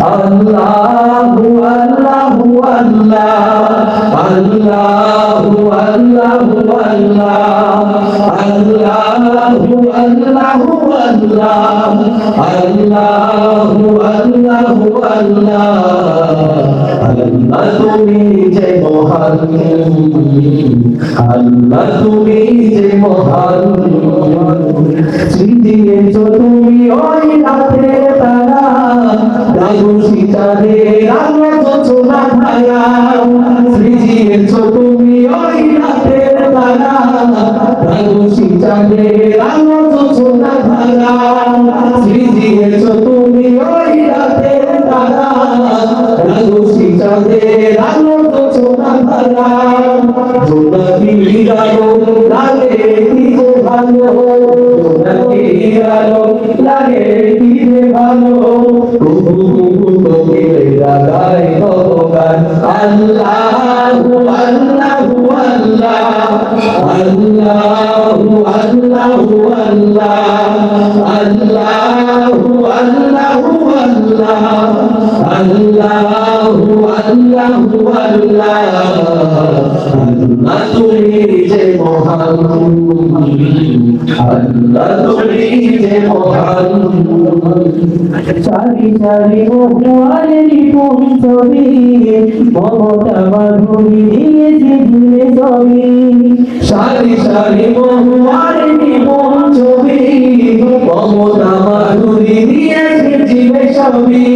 আল্লাহু আল্লাহু আল্লাহ, আল্লাহু আল্লাহু আল্লাহ, আল্লাহু আল্লাহু আল্লাহ, আল্লাহু আল্লাহু আল্লাহ। আল্লাহ তুমি যে মহান, আল্লাহ তুমি যে মহান। সৃজিয়েছ তুমি ওই সৃজিয়েছ তুমি ওই রাতের তারা চাঁদে রাঙা চোচনা ধারা। সৃজিয়েছ তুমি ওই রাতের তারা রাগুসি চাঁদে রাঙা চোচনা ধারা। লাগে কি ভালো। জোনাকি আলো লাগে কি ভালো। কুহু কুহু কোকিলে গায় ভগবান আল্লাহু আল্লাহু আল্লাহ তুমি যে মহান আল্লাহ তুমি যে মহান পৌঁছবি মমতা মাধুরী দিয়েছে জীবে সবই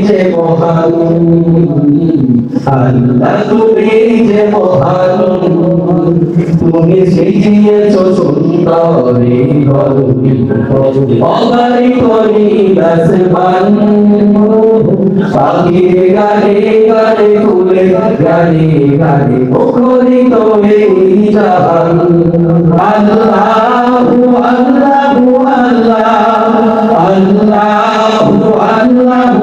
যে মহান আল্লাহ তুমি যে মহান তুমি সিজিয়েছ সুন্দরী অগারি করি আসমান পাখির গানে গানে ফুলে গানে গানে মুখরিত এই জাহান আল্লাহু